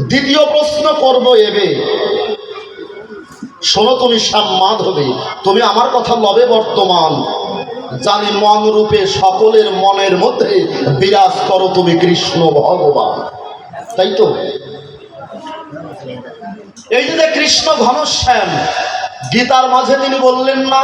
দ্বিতীয় প্রশ্ন করব এবে। শোনো তুমি সাম্মাদ হবে তুমি আমার কথা লবে বর্তমান। জানি মন রূপে সকলের মনের মধ্যে বিরাজ করো তুমি কৃষ্ণ ভগবান। তাই তো? এই যে যে কৃষ্ণ ঘনশ্যাম, গীতার মাঝে তিনি বললেন না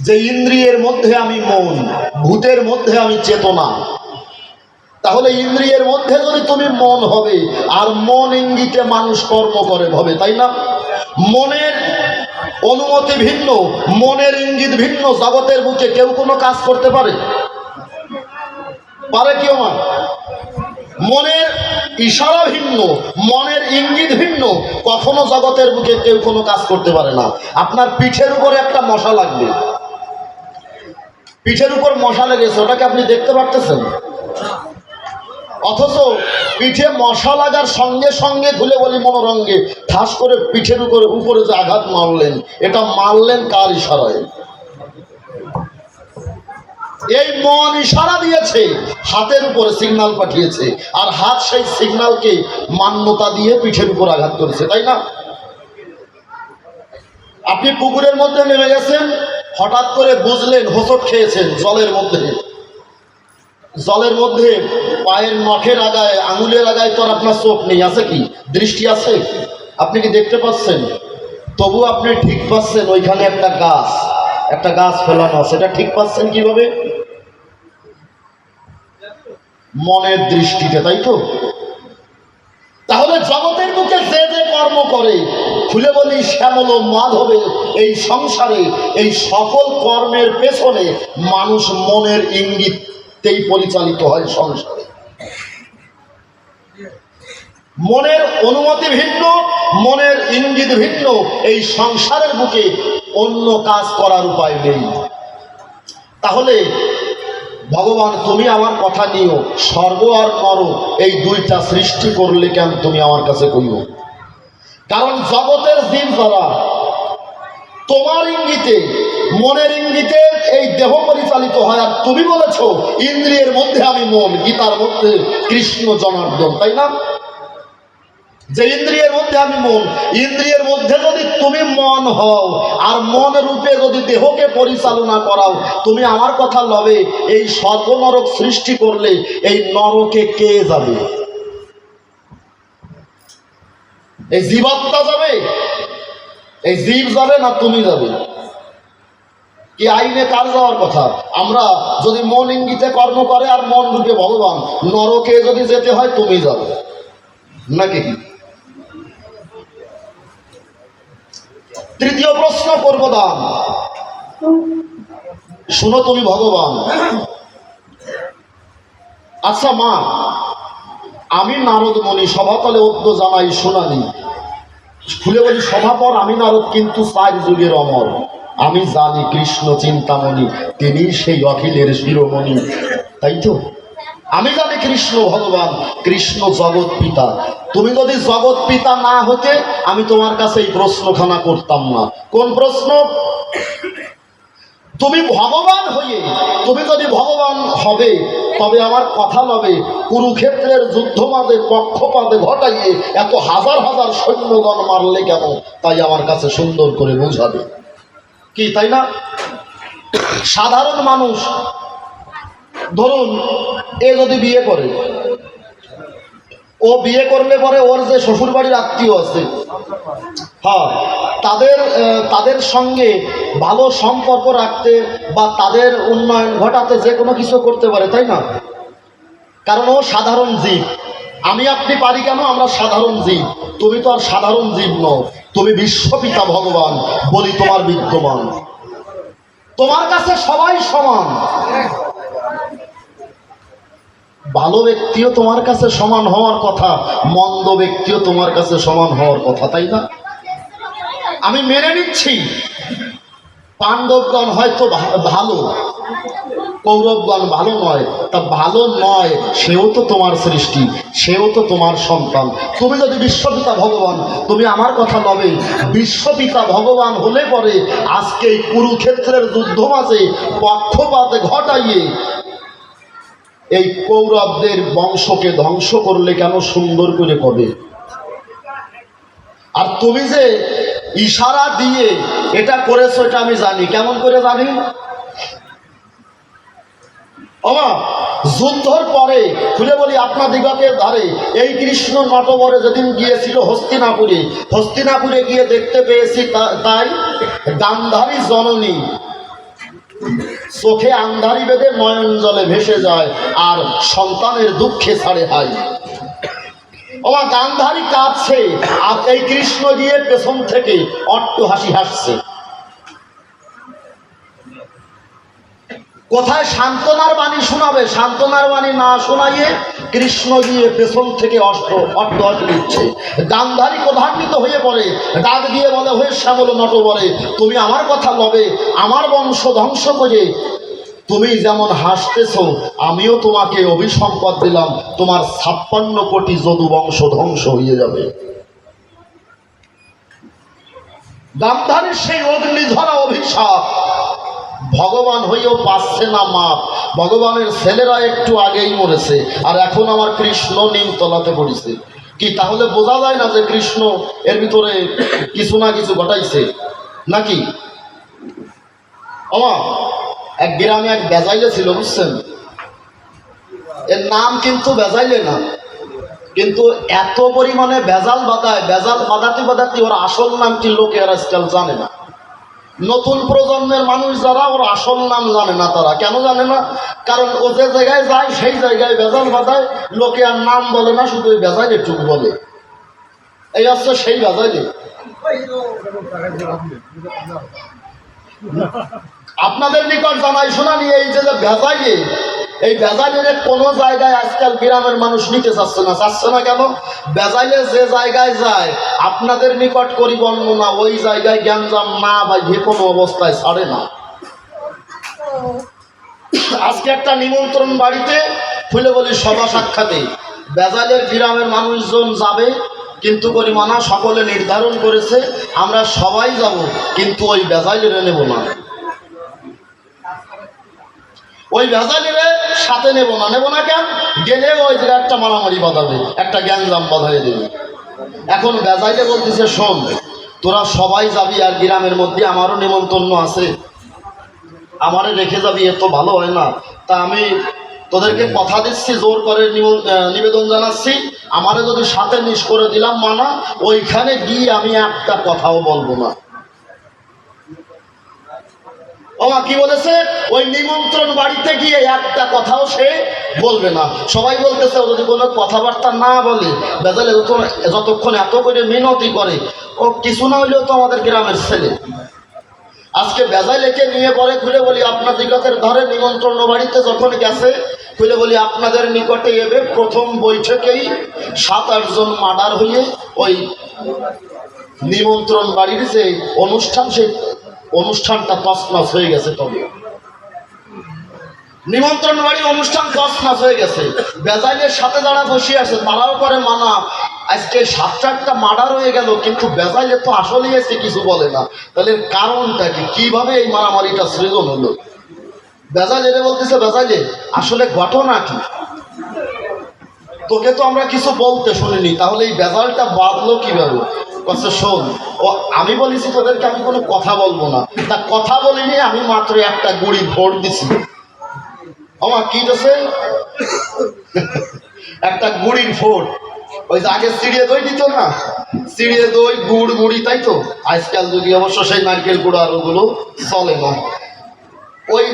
যে ইন্দ্রিয়ের মধ্যে আমি মন, ভূতের মধ্যে আমি চেতনা। তাহলে ইন্দ্রিয়ের মধ্যে যদি তুমি মন হবে, আর মন ইঙ্গিতে মানুষ কর্ম করে হবে তাই না? মনের অনুমতি ভিন্ন, মনের ইঙ্গিত ভিন্ন, জগতের বুকে কেউ কোনো কাজ করতে পারে? পারে কেউ না মনের ইশারা ভিন্ন, মনের ইঙ্গিত ভিন্ন, কখনো জগতের বুকে কেউ কোনো কাজ করতে পারে না। আপনার পিঠের উপরে একটা মশা লাগবে। পিঠের উপর মশা লেগেছে, ওটাকে আপনি দেখতে পারতেছেন? অথচ পিঠে মশা লাগার সঙ্গে সঙ্গে ধুলে বলি মনোরঙ্গে, ঠাস করে পিঠের উপরে উপরে যে আঘাত মারলেন, এটা মারলেন কার ইশারায়? এই মন ইশারা দিয়েছে, হাতের উপরে সিগনাল পাঠিয়েছে, আর হাত সেই সিগন্যালকে মান্যতা দিয়ে পিঠের উপর আঘাত করেছে, তাই না? আপনি পুকুরের মধ্যে নেমে গেছেন, হঠাৎ করে বুঝলেন, হোঁচট খেয়েছেন জলের মধ্যে। জলের মধ্যে পায়ের নখের আগায়, আঙুলের আগায় তো আর আপনার চোখ নেই, আছে কি? দৃষ্টি আছে? আপনি কি দেখতে পাচ্ছেন? তবু আপনি ঠিক পাচ্ছেন ওইখানে একটা গাছ একটা গাছ ফেলানো সেটা ঠিক পাচ্ছেন কীভাবে? মনের দৃষ্টিতে, তাই তো? তাহলে জগতের বুকে যে যে কর্ম করে, খুলে বলি শ্যামল মাধবে এই সংসারে, এই সকল কর্মের পেছনে মানুষ মনের ইঙ্গিততেই পরিচালিত হয় সংসারে। মনের অনুমতি ভিন্ন, মনের ইঙ্গিত ভিন্ন, এই সংসারের বুকে অন্য কাজ করার উপায় নেই। তাহলে ভগবান, তুমি আমার কথা নিও, স্বর্গ আর নর, এই দুইটা সৃষ্টি করলে কেন তুমি আমার কাছে কইও? কারণ জগতের জীব যারা তোমার ইঙ্গিতে মনের ইঙ্গিতে এই দেহ পরিচালিত হয়। আর তুমি বলেছ, ইন্দ্রিয়ের মধ্যে আমি মন, গীতার মধ্যে কৃষ্ণ জনার্দন, তাই না? যে ইন্দ্রিয়ের মধ্যে আমি মন, ইন্দ্রিয়ের মধ্যে যদি তুমি মন হও, আর মন রূপে যদি দেহকে পরিচালনা করাও, তুমি আমার কথা লবে, এই স্বর্গ নরক সৃষ্টি করলে এই নরকে কে যাবে? এই জীবাত্মা যাবে? এই জীব যাবে না তুমি যাবে? কি আইনে কার যাওয়ার কথা? আমরা যদি মন ইঙ্গিতে কর্ম করে আর মন রূপে ভগবান, নরকে যদি যেতে হয় তুমি যাবে। নাকি তৃতীয় প্রশ্ন করব দাম শুনো তুমি ভগবান। আচ্ছা মা, আমি নারদ মণি, সভাতলে অদ্য জানাই শোনানি। খুলে বলি, সভাপর আমি নারদ, কিন্তু চার যুগের অমর। আমি জানি কৃষ্ণ চিন্তামণি তিনি সেই অখিলের শিরোমণি। তাই তো? আমি জানি কৃষ্ণ ভগবান, কৃষ্ণ জগৎ পিতা। তুমি যদি জগৎ পিতা না হতে, আমি তোমার কাছে এই প্রশ্নখানা করতাম না। কোন প্রশ্ন? তুমি ভগবান হয়ে, তুমি যদি ভগবান হবে, তবে আমার কথা লবে, কুরুক্ষেত্রের যুদ্ধ মাঝে পক্ষপাতে ঘটাইয়ে এত হাজার হাজার সৈন্যগণ মারলে কেন? তাই আমার কাছে সুন্দর করে বোঝাবে। কি, তাই না? সাধারণ মানুষ, ধরুন, এ যদি বিয়ে করে, ও বিয়ে করলে পরে ওর যে শ্বশুরবাড়ির আত্মীয় আছে হ্যাঁ তাদের তাদের সঙ্গে ভালো সম্পর্ক রাখতে বা তাদের উন্নয়ন ঘটাতে যে কোনো কিছু করতে পারে, তাই না? কারণ ও সাধারণ জীব। আমি আপনি পারি কেন? আমরা সাধারণ জীব। তুমি তো আর সাধারণ জীব নও। তুমি বিশ্বপিতা ভগবান বলি তোমার বিদ্যমান। তোমার কাছে সবাই সমান। ভালো ব্যক্তিও তোমার কাছে সমান হওয়ার কথা, মন্দ ব্যক্তিও তোমার কাছে সমান হওয়ার কথা, তাই না? আমি মেনে নিচ্ছি। পাণ্ডবগণ হয়তো ভালো। কৌরবগণ ভালো নয়, তা ভালো নয়, সেও তো তোমার সৃষ্টি, সেও তো তোমার সন্তান। তুমি যদি বিশ্বপিতা ভগবান, তুমি আমার কথা লবে বিশ্বপিতা ভগবান হলে পরে আজকে এই কুরুক্ষেত্রের যুদ্ধ মাঝে, পক্ষপাতে ঘটাইয়ে এই কৌরবদের বংশকে ধ্বংস করলে কেন সুন্দর করে কবে আর তুমি যে ইশারা দিয়ে এটা করেছ, এটা আমি জানি। কেমন করে জানি? ওমা, যুদ্ধর পরে খুলে বলি আপনাদিগকে ধারে, এই কৃষ্ণ নটবরে যেদিন গিয়েছিল হস্তিনাপুরে হস্তিনাপুরে গিয়ে দেখতে পেয়েছি তাই গান্ধারী জননী। চোখে আন্ধারি বেঁধে নয়ন জলে ভেসে যায়, আর সন্তানের দুঃখে ছাড়ে হাই আমার গান্ধারী কাঁদছে, আর এই কৃষ্ণ গিয়ে পেছন থেকে অট্ট হাসি হাসছে। কোথায় সান্ত্বনার বাণী শোনাবে? সান্ত্বনার বাণী না শোনাইয়ে কৃষ্ণ গিয়ে পেছন থেকে অষ্ট অট্ট দিচ্ছে গান্ধারী ক্রধান্বিত হয়ে পড়ে ডাক দিয়ে বলে হয়ে শ্যামল নট বলে তুমি আমার কথা লবে আমার বংশ ধ্বংস করে। তুমি যেমন হাসতেছ, আমিও তোমাকে অভিসম্পদ দিলাম, তোমার ছাপ্পান্ন কোটি যদু বংশ ধ্বংস হয়ে যাবে। গান্ধারীর সেই অগ্নিধরা অভিশাপ ভগবান হয়েও পাচ্ছে না মাপ। ভগবানের ছেলেরা একটু আগেই মরেছে, আর এখন আমার কৃষ্ণ নিমতলাতে পড়েছে। কি তাহলে বোঝা যায় না যে কৃষ্ণ এর ভিতরে কিছু না কিছু ঘটাইছে? নাকি? আমা এক গ্রামে এক বেজাইলে ছিল, বুঝছেন? এর নাম কিন্তু বেজাইলে না। কিন্তু এত পরিমাণে বেজাল বাদায় বেজাল বাদাতে বাদাতে ওর আসল নামটি লোকে আর আজকাল জানে না। নতুন প্রজন্মের মানুষ যারা, ওর আসল নাম জানে না তারা। কেন জানে না? কারণ ও যে জায়গায় যায়, সেই জায়গায় ভেজাল বাজায় লোকে আর নাম বলে না, শুধু ওই ভেজাই টুক বলে। এই হচ্ছে সেই বেজাইলে আপনাদের নিকট জানাই, শোনানি এই যে ভেজাইলে এই ভেজাইলের কোনো জায়গায় আজকাল গ্রামের মানুষ নিতে চাচ্ছে না। চাচ্ছে না কেন? ভেজাইলে যে জায়গায় যায়, আপনাদের নিকট করি বর্ণনা ওই জায়গায় জ্ঞানজাম না বা যে কোনো অবস্থায় ছাড়ে না। আজকে একটা নিমন্ত্রণ বাড়িতে খুলে বলি সভা সাক্ষাতে। বেজালের গ্রামের মানুষজন যাবে, কিন্তু পরিমাণা সকলে নির্ধারণ করেছে, আমরা সবাই যাব, কিন্তু ওই বেজাইলের নেব না ওই ভেজা ভেজালিরে সাথে নেব না নেব না কেন? গেলে ওই জায়গায় একটা মারামারি বাঁধাবে, একটা গ্যাঞ্জাম বাঁধাই দেবে। এখন বেজাইলে বলতেছে, শোন, তোরা সবাই যাবি আর গ্রামের মধ্যে আমারও নিমন্ত্রণ আছে। আমারে রেখে যাবি, এত ভালো হয় না। তা আমি তোদেরকে কথা দিচ্ছি, জোর করে নিবেদন জানাচ্ছি। আমারে যদি সাথে মিস করে দিলাম মানা, ওইখানে গিয়ে আমি একটা কথাও বলব না। ওমা কি বলেছে? ওই নিমন্ত্রণ বাড়িতে গিয়ে একটা কথাও সে বলবে না। সবাই বলতেছে, ও যদি কোনো কথাবার্তা না বলে, বেজালে যত- যতক্ষণ এত করে মিনতি করে, ও কিছু না হইলেও তো আমাদের গ্রামের ছেলে। আজকে বেজাইলেকে নিয়ে পরে খুলে বলি, আপনার দিগতের ধরে নিমন্ত্রণ বাড়িতে যখন গেছে, খুলে বলি, আপনাদের নিকটে এবে প্রথম বৈঠকেই সাত আটজন মার্ডার হয়ে ওই নিমন্ত্রণ বাড়ির যে অনুষ্ঠান, সেই অনুষ্ঠানটা তছনছ হয়ে গেছে তবে নিমন্ত্রণ বাড়ির অনুষ্ঠান তছনছ হয়ে গেছে। বেজাইলের সাথে যারা বসে আছে, তারাও করে মানা। আজকে সাত চারটা মার্ডার হয়ে গেল, কিন্তু বেজাইলে তো আসলেই এসে কিছু বলে না। তাহলে কারণটা কি? কীভাবে এই মারামারিটা সৃজন হলো? বেজাইলে বলতেছে, বেজাইলে, আসলে ঘটনা কি? তোকে তো আমরা কিছু বলতে শুনিনি, তাহলে এই বেজালটা বাঁধলো কীভাবে? কচ্ছে শোন ও আমি বলেছি তোদেরকে আমি কোনো কথা বলব না। তা কথা বলিনি, আমি মাত্র একটা গুড়ি ভোট দিছি। আমার কি দিছে একটা গুড়ির ভোট। ওই যে আগে চিড়িয়ে দই দিত না? চিড়িয়ে দই, গুড়, গুড়ি, তাই তো? আজকাল যদি অবশ্য সেই নারকেল গুড় আর ওগুলো চলে না। ওই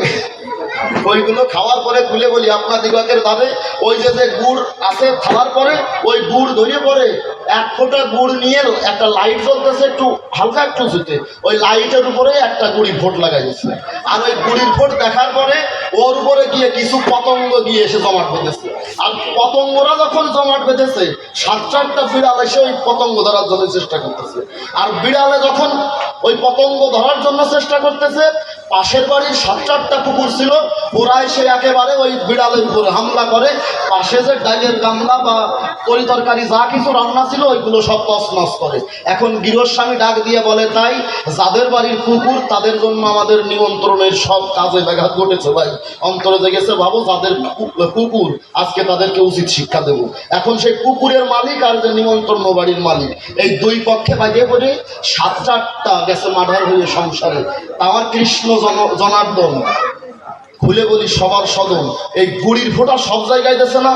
ওইগুলো খাওয়ার পরে খুলে বলি, আপনার দিগতের দাবে ওই যে যে গুড় আছে খাওয়ার পরে, ওই গুড় ধরিয়ে পরে এক ফোঁটা গুড় নিয়ে একটা লাইট জ্বলতেছে একটু, হালকা একটু জুতে ওই লাইটের উপরে একটা গুড়ির ফোট লাগাই দিচ্ছে। আর ওই গুড়ির ভোট দেখার পরে ওর উপরে গিয়ে কিছু পতঙ্গ গিয়ে এসে জমাট বেঁধেছে। আর পতঙ্গরা যখন জমাট বেঁধেছে, সাত চারটা বিড়াল এসে ওই পতঙ্গ ধরার জন্য চেষ্টা করতেছে। আর বিড়ালে যখন ওই পতঙ্গ ধরার জন্য চেষ্টা করতেছে পাশের বাড়ির সাত চারটা কুকুর ছিল ওরা এসে একেবারে ওই বিড়ালের উপরে হামলা করে। পাশে যে ডাইলের গামলা বা তরি তরকারি যা কিছু রান্না ছিল, ওইগুলো সব তছনছ করে। এখন গৃহস্বামী ডাক দিয়ে বলে, তাই যাদের বাড়ির কুকুর, তাদের জন্য আমাদের নিমন্ত্রণের সব কাজে ব্যাঘাত ঘটেছে ভাই। অন্তরে জেগেছে ভাবো যাদের কুকুর, আজকে তাদেরকে উচিত শিক্ষা দেব। এখন সেই কুকুরের মালিক আর যে নিমন্ত্রণ বাড়ির মালিক, এই দুই পক্ষে বাজিয়ে পড়ে সাত চারটা গেছে মাঠার হয়ে সংসারে। আমার কৃষ্ণ জনার্দন। খুলে বলি সবার সদন এই গুড়ির ফোটা সব জায়গায় দেশে না?